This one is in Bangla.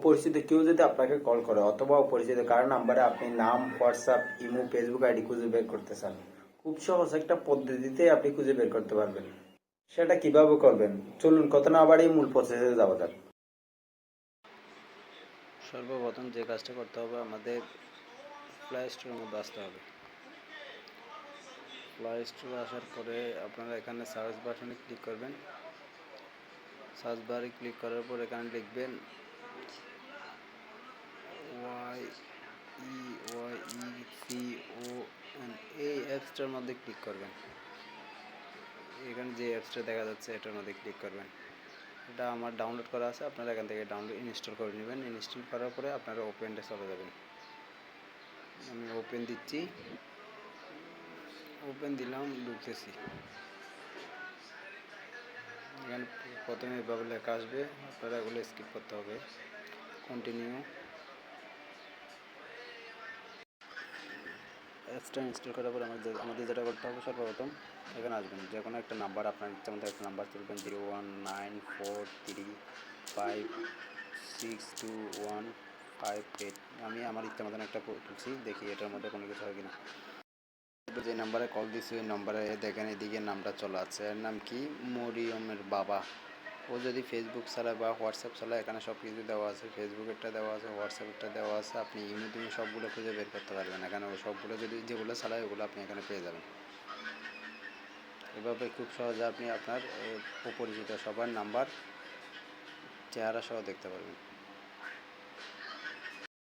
অপরিচিত কেউ যদি আপনাকে কল করে, অথবা অপরিচিত কারও নাম্বারে আপনি নাম হোয়াটসঅ্যাপ ইমো ফেসবুক আইডি খুঁজে বের করতে চান, খুব সহজ একটা পদ্ধতিতে আপনি খুঁজে বের করতে পারবেন। সেটা কীভাবে করবেন? চলুন কত না বাড়িয়ে মূল প্রসেসে যাওয়া যাক। সর্বপ্রথম যে কাজটা করতে হবে, আমাদের প্লে স্টোরের মধ্যে আসতে হবে। প্লে স্টোরে আসার পরে আপনারা এখানে সার্চ বাটনে ক্লিক করবেন। সার্চ বারে ক্লিক করার পর এখানে লিখবেন অ্যাপসটার মধ্যে ক্লিক করবেন। এখানে যে অ্যাপসটা দেখা যাচ্ছে, এটার মধ্যে ক্লিক করবেন। এটা আমার ডাউনলোড করা আছে, আপনারা এখান থেকে ডাউনলোড ইনস্টল করে নেবেন। ইনস্টল করার পরে আপনারা ওপেনটা চলে যাবেন। আমি ওপেন দিচ্ছি। ওপেন দিলাম ঢুকতেছি এখানে প্রথমে এভাবে লেখা আসবে, আপনারা এগুলো স্কিপ করতে হবে। কন্টিনিউ অ্যাপসটা ইনস্টল করার পর আমাদের আমাদের যেটা করতে হবে সর্বপ্রথম, এখানে আসবেন। যে কোনো একটা নাম্বার আপনার ইচ্ছা মতো একটা নাম্বার তুলবেন zero one nine four three five six two one five eight আমি আমার ইচ্ছা মতন একটা তুলছি, দেখি এটার মধ্যে কোনো কিছু হয় কিনা। যে নাম্বারে কল দিছি, ওই নাম্বারে দেখেন এদিকে নামটা চলে আছে এর নাম কি? মরিয়মের বাবা। ও যদি ফেসবুক চালায় বা হোয়াটসঅ্যাপ চালায় এখানে সব কিছু দেওয়া আছে। ফেসবুকেরটা দেওয়া আছে হোয়াটসঅ্যাপেরটা দেওয়া আছে। আপনি ইমো তুমি সবগুলো খুঁজে বের করতে পারবেন এখানে ও সবগুলো যদি যেগুলো চালায় ওগুলো আপনি এখানে পেয়ে যাবেন। এভাবে খুব সহজে আপনি আপনার অপরিচিত সবার নাম্বার, চেহারা সহ দেখতে পারবেন।